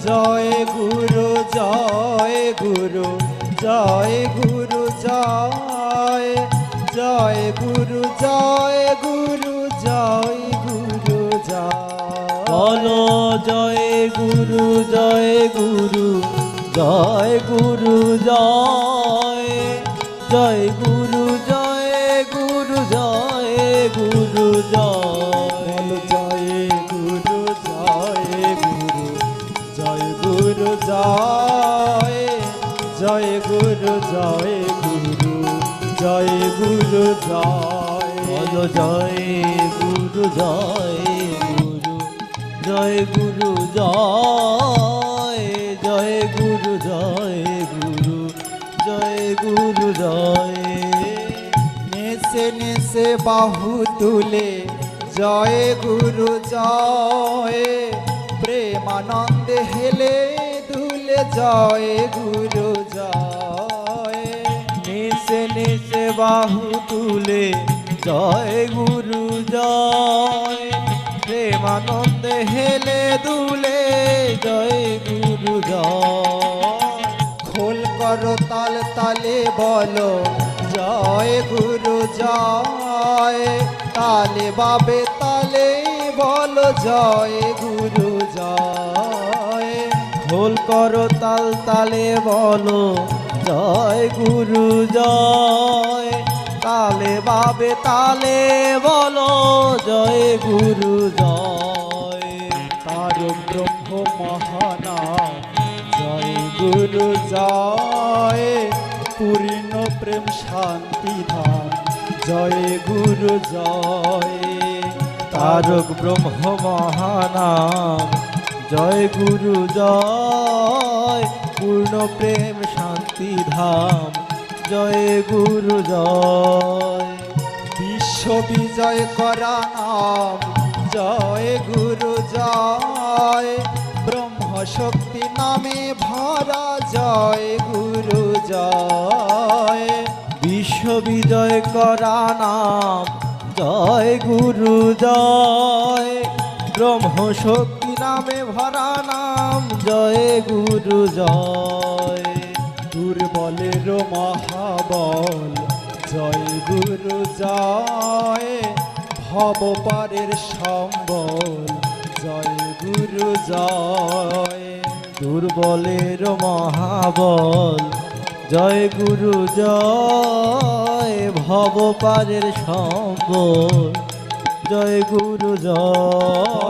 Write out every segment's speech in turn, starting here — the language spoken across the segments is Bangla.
জয় গুরু জয় গুরু জয় গুরু জয় জয় গুরু জয় গুরু জয় গুরু জয় বলো জয় গুরু জয় গুরু জয় গুরু জয় জয় গুরু জয় গুরু জয় গুরু বলো জয় গুরু জয় গুরু জয় গুরু জয় গুরু জয় গুরু জয় বলো জয় গুরু জয় গুরু জয় গুরু জয় জয় গুরু জয় গুরু জয় গুরু জয় নেসে নেসে বাহু তুলে জয় গুরু জয় প্রেমানন্দে হেলে জয়, গুরু জয়। নিশে নিশে বাহু তুলে জয়, গুরু জয়। প্রেমানন্দে হেলে দুলে জয়, গুরু জয়। খোল করো তাল তালে বলো, জয়, গুরু জয়। তালে বাবে তালে বলো, জয়, গুরু জয়। খোল করো তাল তালে বলো জয় গুরু, জয়। তালে বাবে তালে বলো জয় গুরু, জয়। তার ব্রহ্ম মহানাম। জয় গুরু, জয়। পূর্ণ প্রেম, শান্তি, ধাম। জয় গুরু, জয়। তারক ব্রহ্ম মহানাম। জয় গুরু, জয়। পূর্ণ প্রেম, শান্তি, ধাম। জয় গুরু, জয়। বিশ্ব বিজয় করা নাম। জয় গুরু, জয়। ব্রহ্ম শক্তি নামে ভরা জয় গুরু, জয়। বিশ্ব বিজয় করা নাম। জয় গুরু, জয়। ব্রহ্ম শক্তি নামে ভরা নাম, জয় গুরু, জয়। দুর্বলের মহাবল, জয় গুরু, জয়। ভব পারের সম্বল, জয় গুরু, জয়। দুর্বলের মহাবল, জয় গুরু, জয়। ভব পারের সম্বল, জয় গুরু, জয়। জয়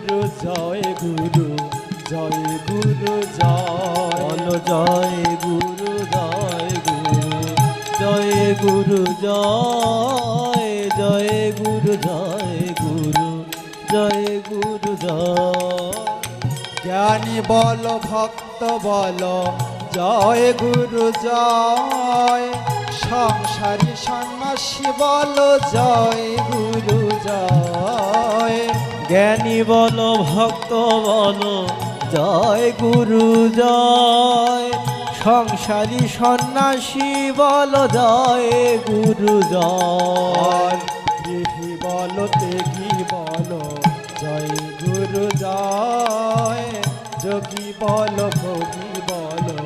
গুরু জয় গুরু জয় গুরু জয় বলো জয় গুরু জয় গুরু জয় গুরু জয় জয় গুরু জয় গুরু জয় গুরু জয় জ্ঞানী বল ভক্ত বল জয় গুরু জয় সংসারী সন্ন্যাসী বলো জয় গুরু জয় জ্ঞানী বলো, ভক্ত বলো, জয় গুরু, জয়। সংসারী সন্ন্যাসী বলো, জয় গুরু, জয়। গৃহী বলো তেগি বলো, জয় গুরু, জয়। যোগী বলো, ভোগী বলো,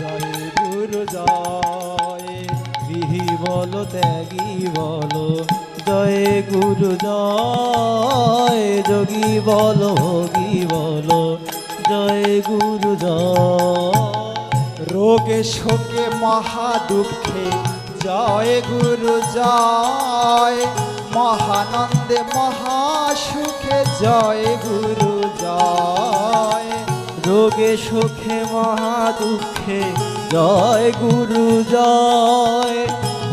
জয় গুরু, জয়। বিহি বলো, ত্যাগী বলো জয় গুরু জয় যোগী বলো ভোগী বলো জয় গুরু রোগে শোকে মহা দুঃখে জয় গুরু জয় মহানন্দে মহাসুখে জয় গুরু জয় রোগে সুখে মহা দুঃখে জয় গুরু জয়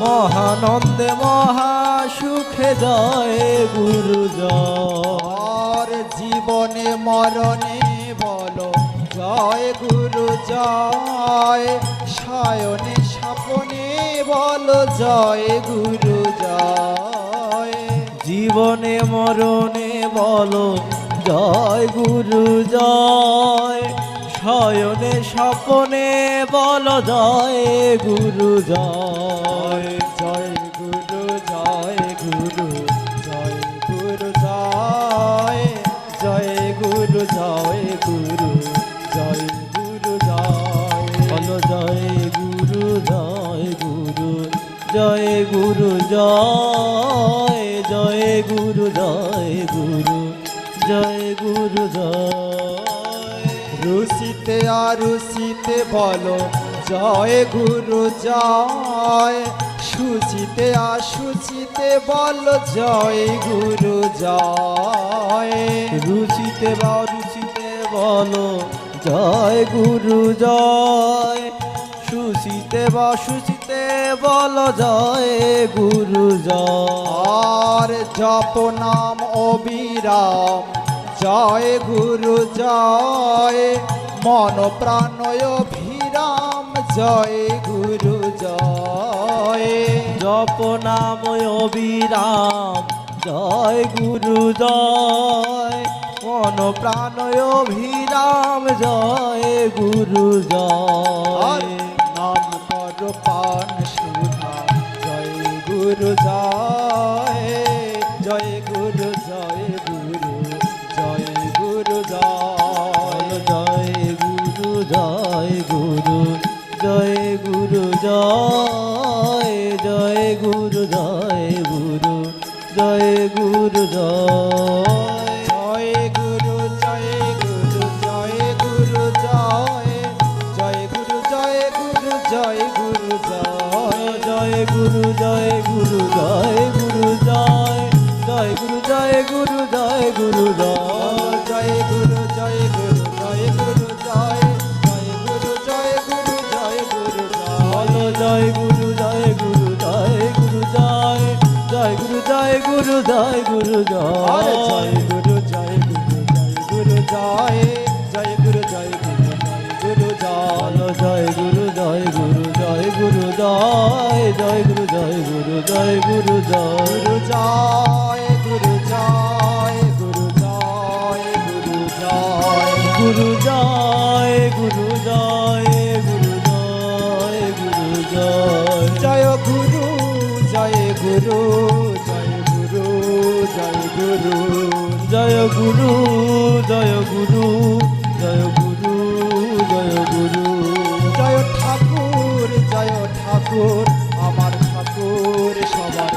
মহানন্দে মহা সুখে জয় গুরু জয় জীবনে মরণে বলো জয় গুরু জয় সায়নে স্বপনে বলো জয় গুরু জয় জীবনে মরণে বলো জয় গুরু জয় শয়নে স্বপনে বল জয় গুরু জয়। জয় গুরু জয় গুরু জয় গুরু জয়। জয় গুরু জয় গুরু জয় গুরু জয়। বল জয় গুরু জয় গুরু জয় গুরু জয়। জয় গুরু জয় গুরু জয় গুরু জয়। রুষিতে আর রুষিতে বলো, জয় গুরু, জয়। সুচিতে আর সুচিতে বলো, জয় গুরু, জয়। রুচিতে বা রুচিতে বলো, জয় গুরু, জয়। সুশীতে বা সুচিতে বলো, জয় গুরু, জয়। আর জপ নাম অবিরাম জয় গুরু জয়। মন প্রাণয় অভিরাম জয় গুরু জয়। জপ নাম অবিরাম জয় গুরু জয়। মন প্রাণ অভিরাম জয় গুরু জয়। নাম কর পান সুধা জয় গুরু জয়। 哦。জয় গুরু জয় গুরু জয় গুরু জয় জয় গুরু জয় গুরু জয় গুরু জয় জয় গুরু জয় গুরু জয় গুরু জয় জয় গুরু জয় গুরু জয় গুরু জয় জয় গুরু জয় গুরু জয় গুরু জয় জয় জয় গুরু জয় গুরু জয় গুরু জয় গুরু জয় জয় গুরু জয় গুরু জয় গুরু জয় গুরু। জয় গুরু জয় গুরু জয় গুরু, জয় ঠাকুর জয় ঠাকুর, আমার ঠাকুর সবার